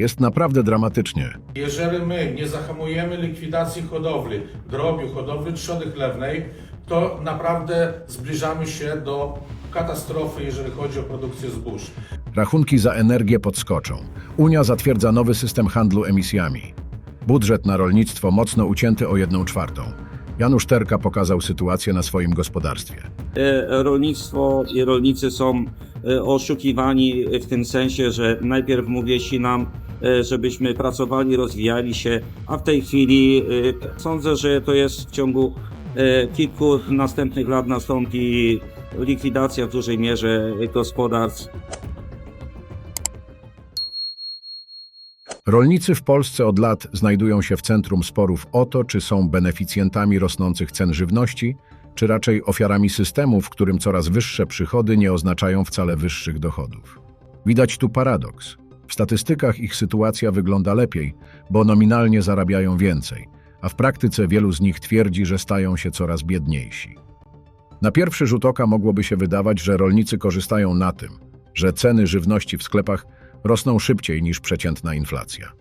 Jest naprawdę dramatycznie. Jeżeli my nie zahamujemy likwidacji hodowli, drobiu, hodowli trzody chlewnej, to naprawdę zbliżamy się do katastrofy, jeżeli chodzi o produkcję zbóż. Rachunki za energię podskoczą. Unia zatwierdza nowy system handlu emisjami. Budżet na rolnictwo mocno ucięty o jedną czwartą. Janusz Terka pokazał sytuację na swoim gospodarstwie. E, rolnictwo i rolnicy są e, oszukiwani w tym sensie, że najpierw mówi się nam, żebyśmy pracowali, rozwijali się, a w tej chwili e, sądzę, że to jest w ciągu e, kilku następnych lat nastąpi likwidacja w dużej mierze gospodarstw. Rolnicy w Polsce od lat znajdują się w centrum sporów o to, czy są beneficjentami rosnących cen żywności, czy raczej ofiarami systemu, w którym coraz wyższe przychody nie oznaczają wcale wyższych dochodów. Widać tu paradoks. W statystykach ich sytuacja wygląda lepiej, bo nominalnie zarabiają więcej, a w praktyce wielu z nich twierdzi, że stają się coraz biedniejsi. Na pierwszy rzut oka mogłoby się wydawać, że rolnicy korzystają na tym, że ceny żywności w sklepach rosną szybciej niż przeciętna inflacja.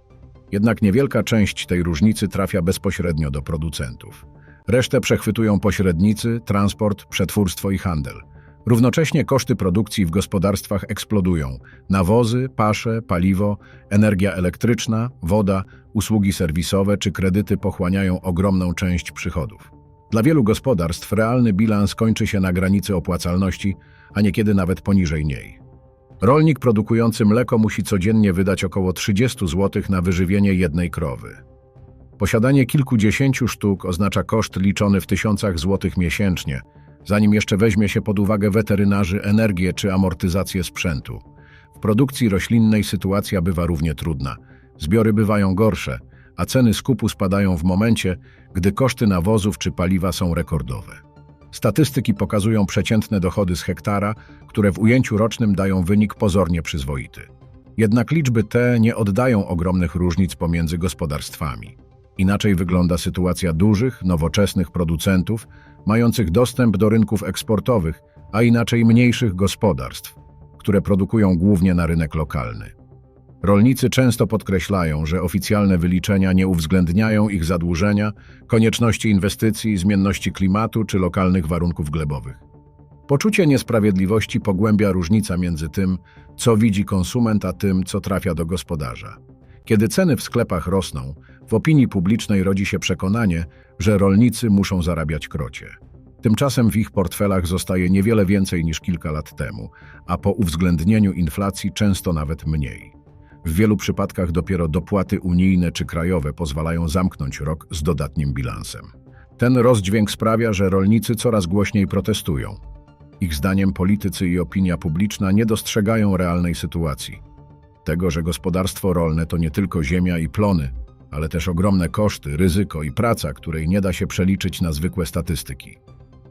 Jednak niewielka część tej różnicy trafia bezpośrednio do producentów. Resztę przechwytują pośrednicy, transport, przetwórstwo i handel. Równocześnie koszty produkcji w gospodarstwach eksplodują. Nawozy, pasze, paliwo, energia elektryczna, woda, usługi serwisowe czy kredyty pochłaniają ogromną część przychodów. Dla wielu gospodarstw realny bilans kończy się na granicy opłacalności, a niekiedy nawet poniżej niej. Rolnik produkujący mleko musi codziennie wydać około 30 zł na wyżywienie jednej krowy. Posiadanie kilkudziesięciu sztuk oznacza koszt liczony w tysiącach złotych miesięcznie, zanim jeszcze weźmie się pod uwagę weterynarzy, energię czy amortyzację sprzętu. W produkcji roślinnej sytuacja bywa równie trudna. Zbiory bywają gorsze, a ceny skupu spadają w momencie, gdy koszty nawozów czy paliwa są rekordowe. Statystyki pokazują przeciętne dochody z hektara, które w ujęciu rocznym dają wynik pozornie przyzwoity. Jednak liczby te nie oddają ogromnych różnic pomiędzy gospodarstwami. Inaczej wygląda sytuacja dużych, nowoczesnych producentów, mających dostęp do rynków eksportowych, a inaczej mniejszych gospodarstw, które produkują głównie na rynek lokalny. Rolnicy często podkreślają, że oficjalne wyliczenia nie uwzględniają ich zadłużenia, konieczności inwestycji, zmienności klimatu czy lokalnych warunków glebowych. Poczucie niesprawiedliwości pogłębia różnica między tym, co widzi konsument, a tym, co trafia do gospodarza. Kiedy ceny w sklepach rosną, w opinii publicznej rodzi się przekonanie, że rolnicy muszą zarabiać krocie. Tymczasem w ich portfelach zostaje niewiele więcej niż kilka lat temu, a po uwzględnieniu inflacji często nawet mniej. W wielu przypadkach dopiero dopłaty unijne czy krajowe pozwalają zamknąć rok z dodatnim bilansem. Ten rozdźwięk sprawia, że rolnicy coraz głośniej protestują. Ich zdaniem politycy i opinia publiczna nie dostrzegają realnej sytuacji. Tego, że gospodarstwo rolne to nie tylko ziemia i plony, ale też ogromne koszty, ryzyko i praca, której nie da się przeliczyć na zwykłe statystyki.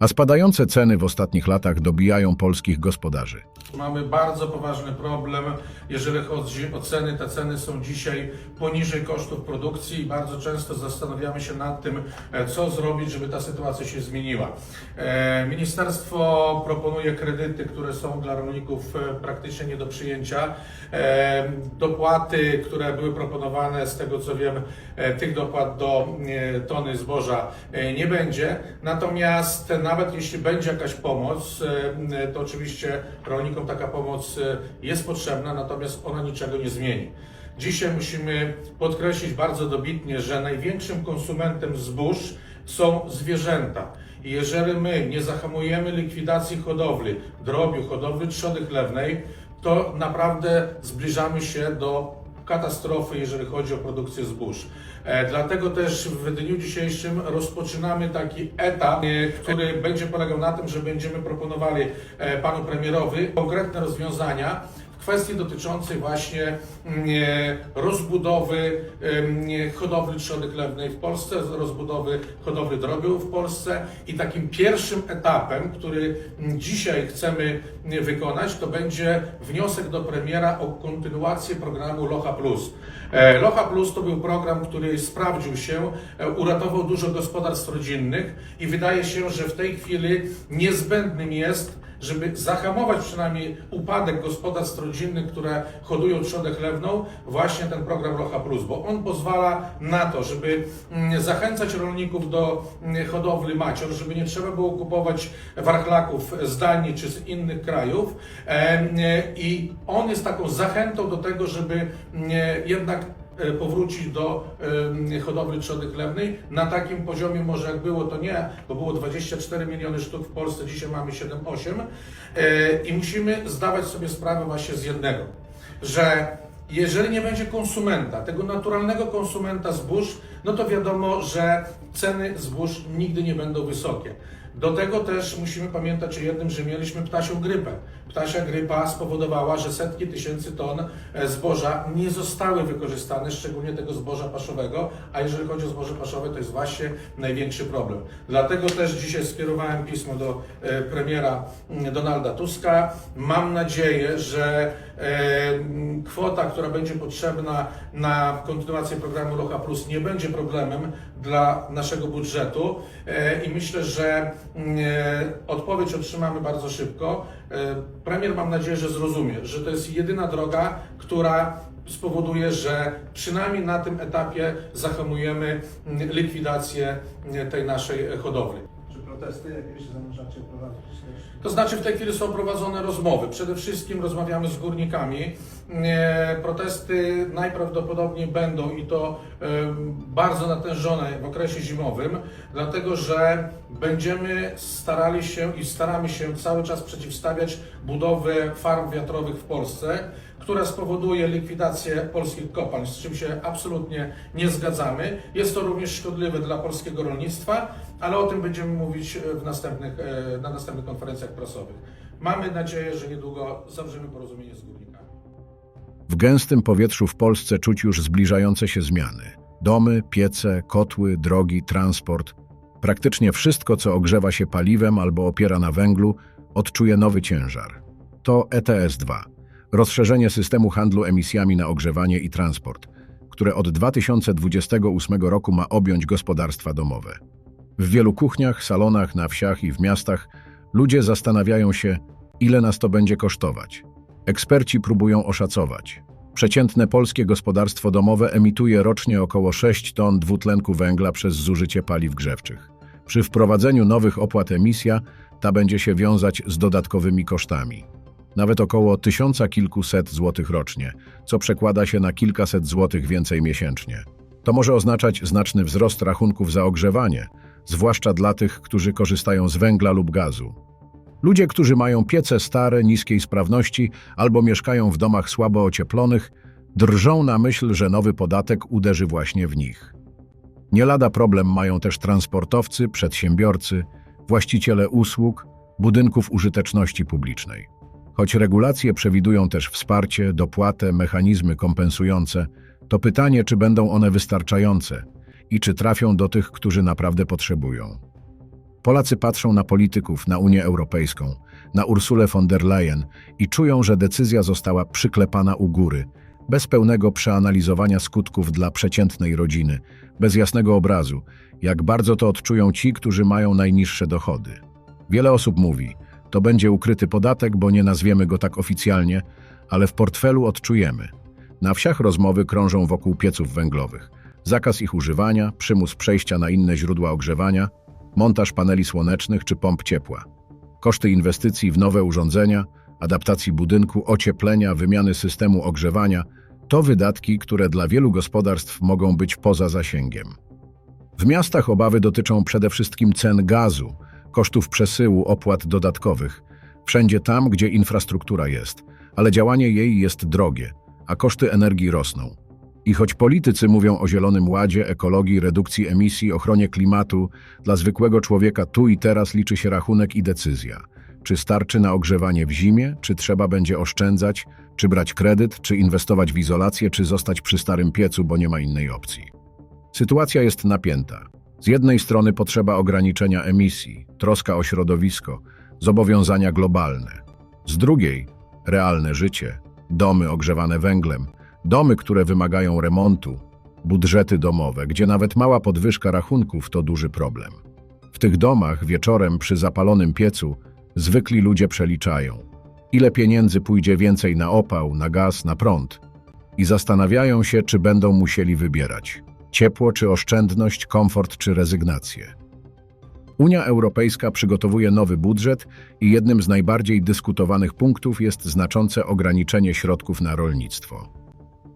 A spadające ceny w ostatnich latach dobijają polskich gospodarzy. Mamy bardzo poważny problem, jeżeli chodzi o ceny. Te ceny są dzisiaj poniżej kosztów produkcji i bardzo często zastanawiamy się nad tym, e, co zrobić, żeby ta sytuacja się zmieniła. E, Ministerstwo proponuje kredyty, które są dla rolników e, praktycznie nie do przyjęcia. Dopłaty, które były proponowane, z tego co wiem, tych dopłat do tony zboża nie będzie. Natomiast nawet jeśli będzie jakaś pomoc, e, to oczywiście rolnikom taka pomoc e, jest potrzebna, natomiast ona niczego nie zmieni. Dzisiaj musimy podkreślić bardzo dobitnie, że największym konsumentem zbóż są zwierzęta. I jeżeli my nie zahamujemy likwidacji hodowli, drobiu, hodowli trzody chlewnej, to naprawdę zbliżamy się do katastrofy, jeżeli chodzi o produkcję zbóż. E, Dlatego też w dniu dzisiejszym rozpoczynamy taki etap, e, który będzie polegał na tym, że będziemy proponowali e, panu premierowi konkretne rozwiązania kwestii dotyczącej właśnie mm, e, rozbudowy hodowli trzody chlewnej w Polsce, rozbudowy hodowli drobiu w Polsce i takim pierwszym etapem, który mm, dzisiaj chcemy mm, wykonać, to będzie wniosek do premiera o kontynuację programu Locha Plus. E, Locha Plus to był program, który sprawdził się, e, uratował dużo gospodarstw rodzinnych i wydaje się, że w tej chwili niezbędnym jest żeby zahamować przynajmniej upadek gospodarstw rodzinnych, które hodują trzodę chlewną, właśnie ten program Locha Plus, bo on pozwala na to, żeby mm, zachęcać rolników do mm, hodowli macior, żeby nie trzeba było kupować warchlaków z Danii czy z innych krajów. E, i on jest taką zachętą do tego, żeby mm, jednak powrócić do hodowli trzody chlewnej na takim poziomie, może jak było, to nie, bo było 24 miliony sztuk w Polsce, dzisiaj mamy 7-8 e, i musimy zdawać sobie sprawę właśnie z jednego, że jeżeli nie będzie konsumenta, tego naturalnego konsumenta zbóż, no to wiadomo, że ceny zbóż nigdy nie będą wysokie. Do tego też musimy pamiętać o jednym, że mieliśmy ptasią grypę. Ptasia grypa spowodowała, że setki tysięcy ton e, zboża nie zostały wykorzystane, szczególnie tego zboża paszowego, a jeżeli chodzi o zboże paszowe, to jest właśnie największy problem. Dlatego też dzisiaj skierowałem pismo do e, premiera mm, Donalda Tuska. Mam nadzieję, że e, kwota, która będzie potrzebna na kontynuację programu Locha Plus nie będzie problemem dla naszego budżetu i myślę, że odpowiedź otrzymamy bardzo szybko. E, Premier mam nadzieję, że zrozumie, że to jest jedyna droga, która spowoduje, że przynajmniej na tym etapie zahamujemy mm, likwidację mm, tej naszej hodowli. Protesty jakieś zamierzacie prowadzić też? To znaczy w tej chwili są prowadzone rozmowy. Przede wszystkim rozmawiamy z górnikami. Protesty najprawdopodobniej będą i to bardzo natężone w okresie zimowym, dlatego że będziemy starali się i staramy się cały czas przeciwstawiać budowę farm wiatrowych w Polsce, która spowoduje likwidację polskich kopalń, z czym się absolutnie nie zgadzamy. Jest to również szkodliwe dla polskiego rolnictwa, ale o tym będziemy mówić w następnych, e, na następnych konferencjach prasowych. Mamy nadzieję, że niedługo zawrzemy porozumienie z górnikami. W gęstym powietrzu w Polsce czuć już zbliżające się zmiany. Domy, piece, kotły, drogi, transport. Praktycznie wszystko, co ogrzewa się paliwem albo opiera na węglu, odczuje nowy ciężar. To ETS-2, rozszerzenie systemu handlu emisjami na ogrzewanie i transport, które od 2028 roku ma objąć gospodarstwa domowe. W wielu kuchniach, salonach, na wsiach i w miastach ludzie zastanawiają się, ile nas to będzie kosztować. Eksperci próbują oszacować. Przeciętne polskie gospodarstwo domowe emituje rocznie około 6 ton dwutlenku węgla przez zużycie paliw grzewczych. Przy wprowadzeniu nowych opłat emisja ta będzie się wiązać z dodatkowymi kosztami. Nawet około tysiąca kilkuset złotych rocznie, co przekłada się na kilkaset złotych więcej miesięcznie. To może oznaczać znaczny wzrost rachunków za ogrzewanie, zwłaszcza dla tych, którzy korzystają z węgla lub gazu. Ludzie, którzy mają piece stare, niskiej sprawności albo mieszkają w domach słabo ocieplonych, drżą na myśl, że nowy podatek uderzy właśnie w nich. Nie lada problem mają też transportowcy, przedsiębiorcy, właściciele usług, budynków użyteczności publicznej. Choć regulacje przewidują też wsparcie, dopłatę, mechanizmy kompensujące, to pytanie, czy będą one wystarczające i czy trafią do tych, którzy naprawdę potrzebują. Polacy patrzą na polityków, na Unię Europejską, na Ursulę von der Leyen i czują, że decyzja została przyklepana u góry, bez pełnego przeanalizowania skutków dla przeciętnej rodziny, bez jasnego obrazu, jak bardzo to odczują ci, którzy mają najniższe dochody. Wiele osób mówi, to będzie ukryty podatek, bo nie nazwiemy go tak oficjalnie, ale w portfelu odczujemy. Na wsiach rozmowy krążą wokół pieców węglowych. Zakaz ich używania, przymus przejścia na inne źródła ogrzewania, montaż paneli słonecznych czy pomp ciepła. Koszty inwestycji w nowe urządzenia, adaptacji budynku, ocieplenia, wymiany systemu ogrzewania to wydatki, które dla wielu gospodarstw mogą być poza zasięgiem. W miastach obawy dotyczą przede wszystkim cen gazu, kosztów przesyłu, opłat dodatkowych, wszędzie tam, gdzie infrastruktura jest, ale działanie jej jest drogie, a koszty energii rosną. I choć politycy mówią o Zielonym Ładzie, ekologii, redukcji emisji, ochronie klimatu, dla zwykłego człowieka tu i teraz liczy się rachunek i decyzja. Czy starczy na ogrzewanie w zimie, czy trzeba będzie oszczędzać, czy brać kredyt, czy inwestować w izolację, czy zostać przy starym piecu, bo nie ma innej opcji. Sytuacja jest napięta. Z jednej strony potrzeba ograniczenia emisji, troska o środowisko, zobowiązania globalne. Z drugiej realne życie, domy ogrzewane węglem, domy, które wymagają remontu, budżety domowe, gdzie nawet mała podwyżka rachunków to duży problem. W tych domach wieczorem przy zapalonym piecu zwykli ludzie przeliczają, ile pieniędzy pójdzie więcej na opał, na gaz, na prąd i zastanawiają się, czy będą musieli wybierać ciepło czy oszczędność, komfort czy rezygnację. Unia Europejska przygotowuje nowy budżet i jednym z najbardziej dyskutowanych punktów jest znaczące ograniczenie środków na rolnictwo.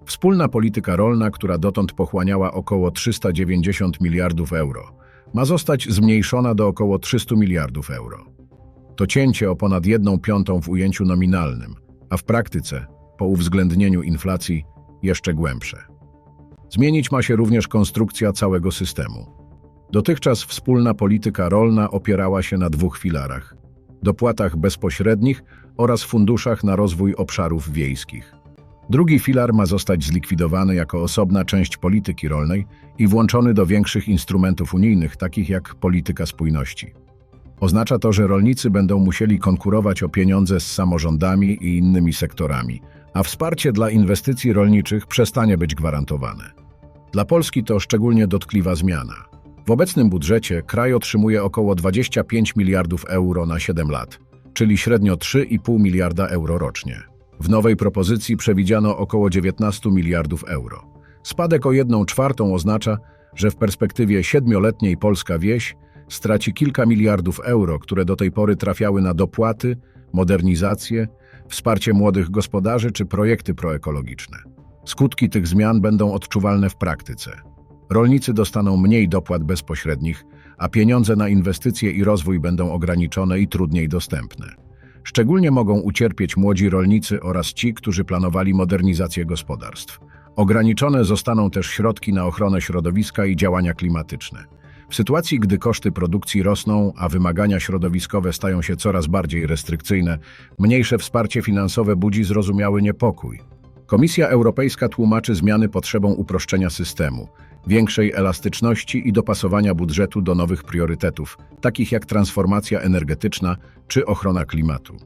Wspólna polityka rolna, która dotąd pochłaniała około 390 miliardów euro, ma zostać zmniejszona do około 300 miliardów euro. To cięcie o ponad 1 piątą w ujęciu nominalnym, a w praktyce, po uwzględnieniu inflacji, jeszcze głębsze. Zmienić ma się również konstrukcja całego systemu. Dotychczas wspólna polityka rolna opierała się na dwóch filarach: dopłatach bezpośrednich oraz funduszach na rozwój obszarów wiejskich. Drugi filar ma zostać zlikwidowany jako osobna część polityki rolnej i włączony do większych instrumentów unijnych, takich jak polityka spójności. Oznacza to, że rolnicy będą musieli konkurować o pieniądze z samorządami i innymi sektorami, a wsparcie dla inwestycji rolniczych przestanie być gwarantowane. Dla Polski to szczególnie dotkliwa zmiana. W obecnym budżecie kraj otrzymuje około 25 miliardów euro na 7 lat, czyli średnio 3,5 miliarda euro rocznie. W nowej propozycji przewidziano około 19 miliardów euro. Spadek o 1 czwartą oznacza, że w perspektywie siedmioletniej polska wieś straci kilka miliardów euro, które do tej pory trafiały na dopłaty, modernizację, wsparcie młodych gospodarzy czy projekty proekologiczne. Skutki tych zmian będą odczuwalne w praktyce. Rolnicy dostaną mniej dopłat bezpośrednich, a pieniądze na inwestycje i rozwój będą ograniczone i trudniej dostępne. Szczególnie mogą ucierpieć młodzi rolnicy oraz ci, którzy planowali modernizację gospodarstw. Ograniczone zostaną też środki na ochronę środowiska i działania klimatyczne. W sytuacji, gdy koszty produkcji rosną, a wymagania środowiskowe stają się coraz bardziej restrykcyjne, mniejsze wsparcie finansowe budzi zrozumiały niepokój. Komisja Europejska tłumaczy zmiany potrzebą uproszczenia systemu, większej elastyczności i dopasowania budżetu do nowych priorytetów, takich jak transformacja energetyczna czy ochrona klimatu.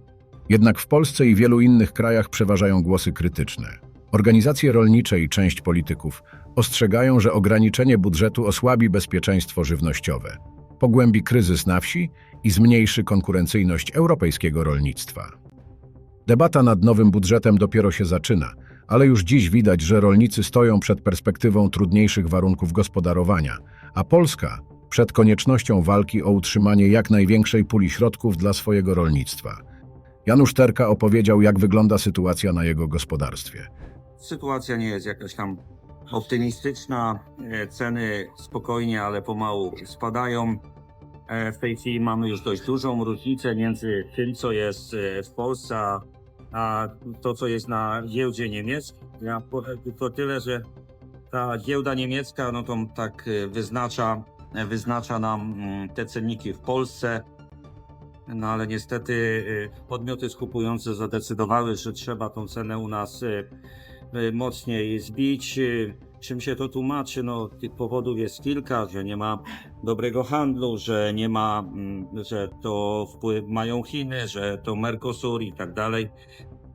Jednak w Polsce i wielu innych krajach przeważają głosy krytyczne. Organizacje rolnicze i część polityków ostrzegają, że ograniczenie budżetu osłabi bezpieczeństwo żywnościowe, pogłębi kryzys na wsi i zmniejszy konkurencyjność europejskiego rolnictwa. Debata nad nowym budżetem dopiero się zaczyna, ale już dziś widać, że rolnicy stoją przed perspektywą trudniejszych warunków gospodarowania, a Polska przed koniecznością walki o utrzymanie jak największej puli środków dla swojego rolnictwa. Janusz Terka opowiedział, jak wygląda sytuacja na jego gospodarstwie. Sytuacja nie jest jakaś tam optymistyczna. E, Ceny spokojnie, ale pomału spadają. E, W tej chwili mamy już dość dużą różnicę między tym, co jest e, w Polsce, a- to, co jest na giełdzie niemieckiej. Ja tylko tyle, że ta giełda niemiecka, no to tak e, wyznacza, e, wyznacza nam mm, te cenniki w Polsce. No ale niestety y, podmioty skupujące zadecydowały, że trzeba tą cenę u nas y, y, mocniej zbić. Czym się to tłumaczy? No, tych powodów jest kilka, że nie ma dobrego handlu, że nie ma, mm, że to wpływ mają Chiny, że to Mercosur i tak dalej.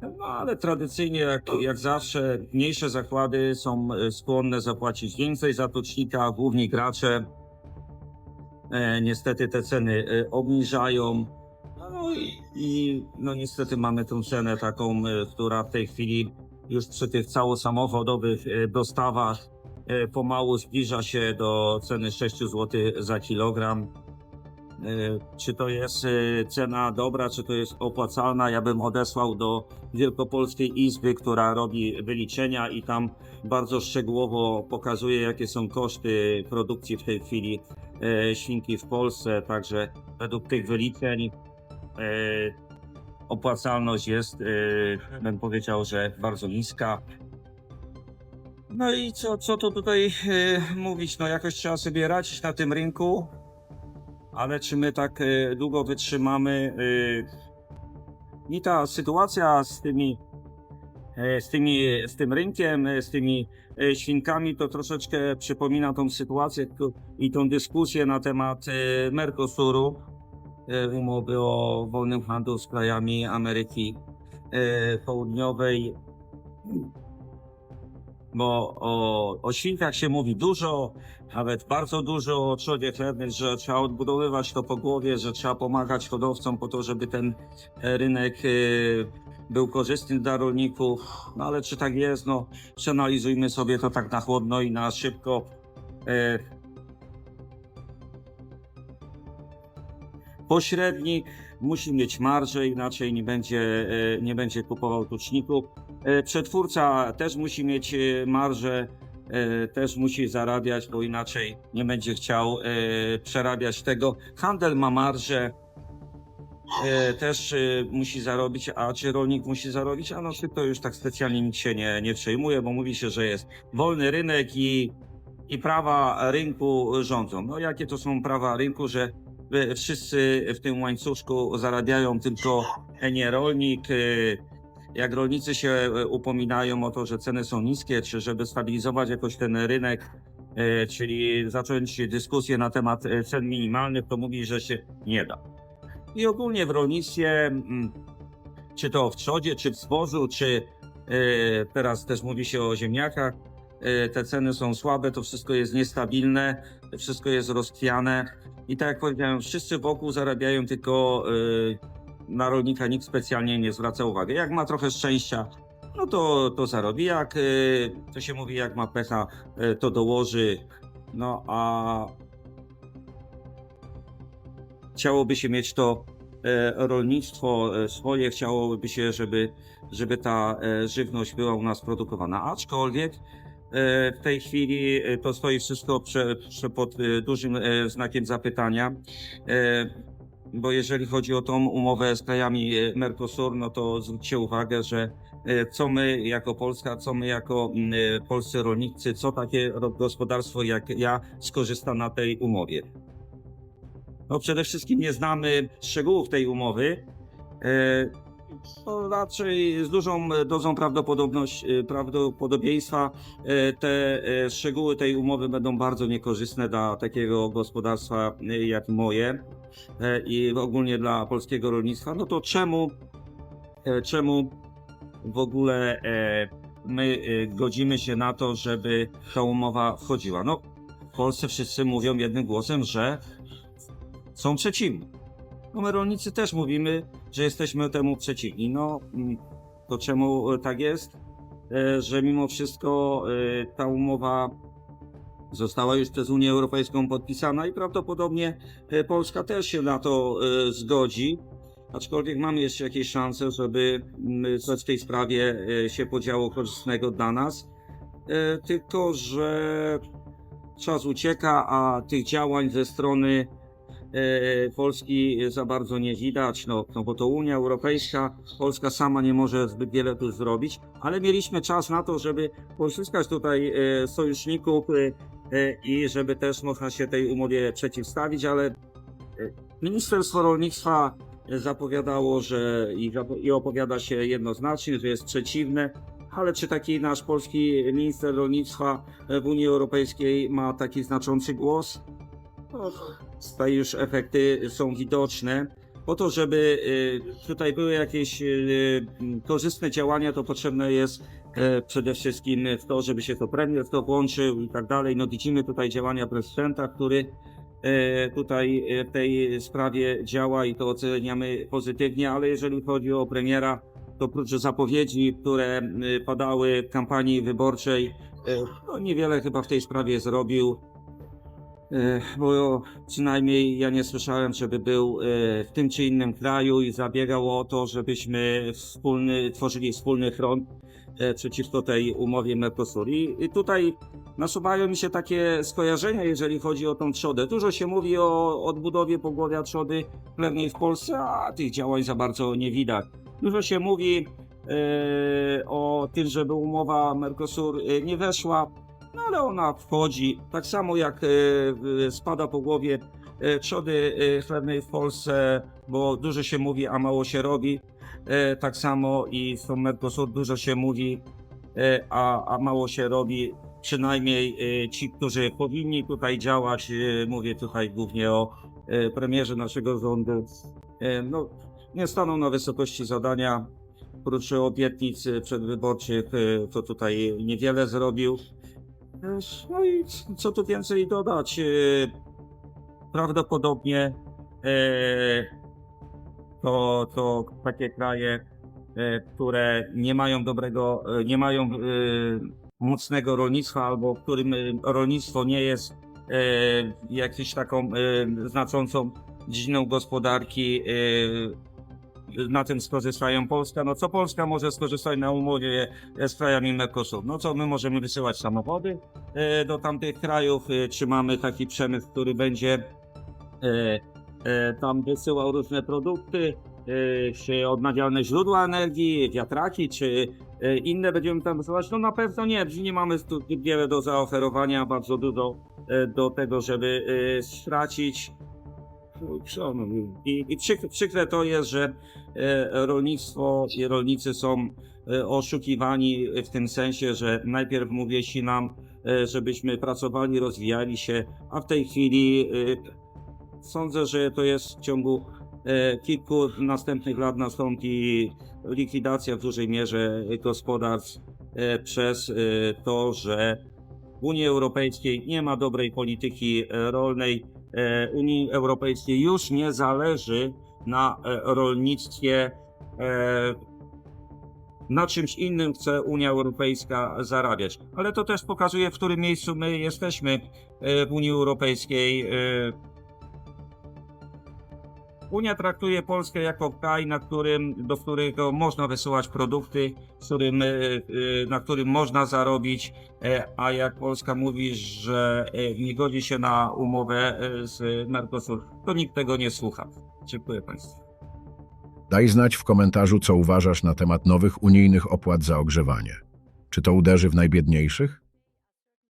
No ale tradycyjnie, jak, jak zawsze, mniejsze zakłady są y, skłonne zapłacić więcej za tocznika, główni gracze e, niestety te ceny e, obniżają. No i, i no niestety mamy tą cenę taką, e, która w tej chwili już przy tych całosamochodowych e, dostawach e, pomału zbliża się do ceny 6 zł za kilogram. E, Czy to jest cena dobra, czy to jest opłacalna? Ja bym odesłał do Wielkopolskiej Izby, która robi wyliczenia i tam bardzo szczegółowo pokazuje, jakie są koszty produkcji w tej chwili świnki w Polsce. Także według tych wyliczeń opłacalność jest, e, bym powiedział, że bardzo niska. No i co, co tu tutaj e, mówić? No jakoś trzeba sobie radzić na tym rynku, ale czy my tak e, długo wytrzymamy? I ta sytuacja z tymi, e, z tymi, z tym rynkiem, e, z tymi e, świnkami, to troszeczkę przypomina tą sytuację tu- i tą dyskusję na temat Mercosuru, umowy o wolnym handlu z krajami Ameryki e, Południowej. bo o, o świnkach się mówi dużo, nawet bardzo dużo o trzodzie chlebnej, że trzeba odbudowywać to po głowie, że trzeba pomagać hodowcom po to, żeby ten e, rynek e, był korzystny dla rolników. No ale czy tak jest? No, przeanalizujmy sobie to tak na chłodno i na szybko. Pośrednik musi mieć marżę, inaczej nie będzie, e, nie będzie kupował tuczników. E, Przetwórca też musi mieć e, marżę, też musi zarabiać, bo inaczej nie będzie chciał przerabiać tego. Handel ma marżę, też musi zarobić, a czy rolnik musi zarobić? A no to już tak specjalnie nikt się nie, nie przejmuje, bo mówi się, że jest wolny rynek i, i prawa rynku rządzą. No jakie to są prawa rynku, że wszyscy w tym łańcuszku zarabiają tylko nie rolnik. e, Jak rolnicy się e, upominają o to, że ceny są niskie, czy żeby stabilizować jakoś ten rynek, e, czyli zacząć dyskusję na temat e, cen minimalnych, to mówi, że się nie da. I ogólnie w rolnictwie, mm, czy to w trzodzie, czy w zbożu, czy e, teraz też mówi się o ziemniakach, e, te ceny są słabe, to wszystko jest niestabilne, wszystko jest rozchwiane. I tak jak powiedziałem, wszyscy wokół zarabiają tylko e, na rolnika nikt specjalnie nie zwraca uwagi. Jak ma trochę szczęścia, no to, to zarobi. Jak y, to się mówi, jak ma pecha, y, to dołoży. No a chciałoby się mieć to e, rolnictwo e, swoje, chciałoby się, żeby, żeby ta żywność była u nas produkowana. Aczkolwiek w tej chwili e, to stoi wszystko prze, prze pod e, dużym e, znakiem zapytania. E, bo jeżeli chodzi o tą umowę z krajami e, Mercosur, no to zwróćcie uwagę, że e, co my jako Polska, co my jako mm, e, polscy rolnicy, co takie gospodarstwo jak ja skorzysta na tej umowie. No przede wszystkim nie znamy szczegółów tej umowy. E, To raczej z dużą dozą prawdopodobność, e, prawdopodobieństwa e, te e, szczegóły tej umowy będą bardzo niekorzystne dla takiego gospodarstwa e, jak moje e, i ogólnie dla polskiego rolnictwa, no to czemu, e, czemu w ogóle e, my e, godzimy się na to, żeby ta umowa wchodziła? No, w Polsce wszyscy mówią jednym głosem, że są przeciwni. No my rolnicy też mówimy, że jesteśmy temu przeciwni. No, mm, to czemu e, tak jest? E, Że mimo wszystko e, ta umowa została już przez Unię Europejską podpisana i prawdopodobnie Polska też się na to zgodzi. Aczkolwiek mamy jeszcze jakieś szanse, żeby mm, coś w tej sprawie się podziało korzystnego dla nas. Tylko, że czas ucieka, a tych działań ze strony Polski za bardzo nie widać, no, no bo to Unia Europejska, Polska sama nie może zbyt wiele tu zrobić, ale mieliśmy czas na to, żeby pozyskać tutaj e, sojuszników e, i żeby też można się tej umowie przeciwstawić, ale Ministerstwo Rolnictwa zapowiadało, że i, opowiada się jednoznacznie, że jest przeciwne, ale czy taki nasz polski minister rolnictwa w Unii Europejskiej ma taki znaczący głos? No, tutaj już efekty są widoczne. Po to, żeby y, tutaj były jakieś y, korzystne działania, to potrzebne jest e, przede wszystkim w to, żeby się to premier w to włączył i tak dalej. No widzimy tutaj działania prezydenta, który e, tutaj e, w tej sprawie działa i to oceniamy pozytywnie, ale jeżeli chodzi o premiera, to oprócz zapowiedzi, które y, padały w kampanii wyborczej, no niewiele chyba w tej sprawie zrobił. E, Bo przynajmniej ja nie słyszałem, żeby był e, w tym czy innym kraju i zabiegał o to, żebyśmy wspólny, tworzyli wspólny front e, przeciwko tej umowie Mercosur. I, i tutaj nasuwają mi się takie skojarzenia, jeżeli chodzi o tą trzodę. Dużo się mówi o odbudowie pogłowia trzody chlewnej w Polsce, a tych działań za bardzo nie widać. Dużo się mówi e, o tym, żeby umowa Mercosur e, nie weszła, no ale ona wchodzi, tak samo jak e, spada po głowie e, trzody e, chlebnej w Polsce, bo dużo się mówi, a mało się robi. E, tak samo i tą Mercosur dużo się mówi, e, a, a mało się robi. Przynajmniej e, ci, którzy powinni tutaj działać, e, mówię tutaj głównie o e, premierze naszego rządu, e, no, nie staną na wysokości zadania. oprócz obietnic przedwyborczych, e, to tutaj niewiele zrobił. No i co tu więcej dodać? E, Prawdopodobnie e, to, to takie kraje, e, które nie mają dobrego, nie mają mocnego rolnictwa, albo w którym rolnictwo nie jest jakąś taką znaczącą dziedziną gospodarki, na tym skorzystają Polska. No co Polska może skorzystać na umowie z krajami Mercosuru? No co my możemy wysyłać samochody e, do tamtych krajów? E, Czy mamy taki przemysł, który będzie e, e, tam wysyłał różne produkty? e, Czy odnawialne źródła energii, wiatraki, czy e, inne będziemy tam wysyłać? No na pewno nie. Nie mamy tu wiele do zaoferowania, bardzo dużo e, do tego, żeby e, stracić. I, przykre, to jest, że e, rolnictwo i rolnicy są e, oszukiwani w tym sensie, że najpierw mówię się nam, e, żebyśmy pracowali, rozwijali się, a w tej chwili sądzę, że to jest w ciągu kilku następnych lat nastąpi likwidacja w dużej mierze gospodarstw przez to, że w Unii Europejskiej nie ma dobrej polityki rolnej. E, Unii Europejskiej już nie zależy na e, rolnictwie. e, Na czymś innym chce Unia Europejska zarabiać. Ale to też pokazuje, w którym miejscu my jesteśmy w Unii Europejskiej. Unia traktuje Polskę jako kraj, na którym, do którego można wysyłać produkty, którym, e, e, na którym można zarobić, e, a jak Polska mówi, że nie godzi się na umowę z Mercosur, to nikt tego nie słucha. Dziękuję Państwu. Daj znać w komentarzu, co uważasz na temat nowych unijnych opłat za ogrzewanie. Czy to uderzy w najbiedniejszych?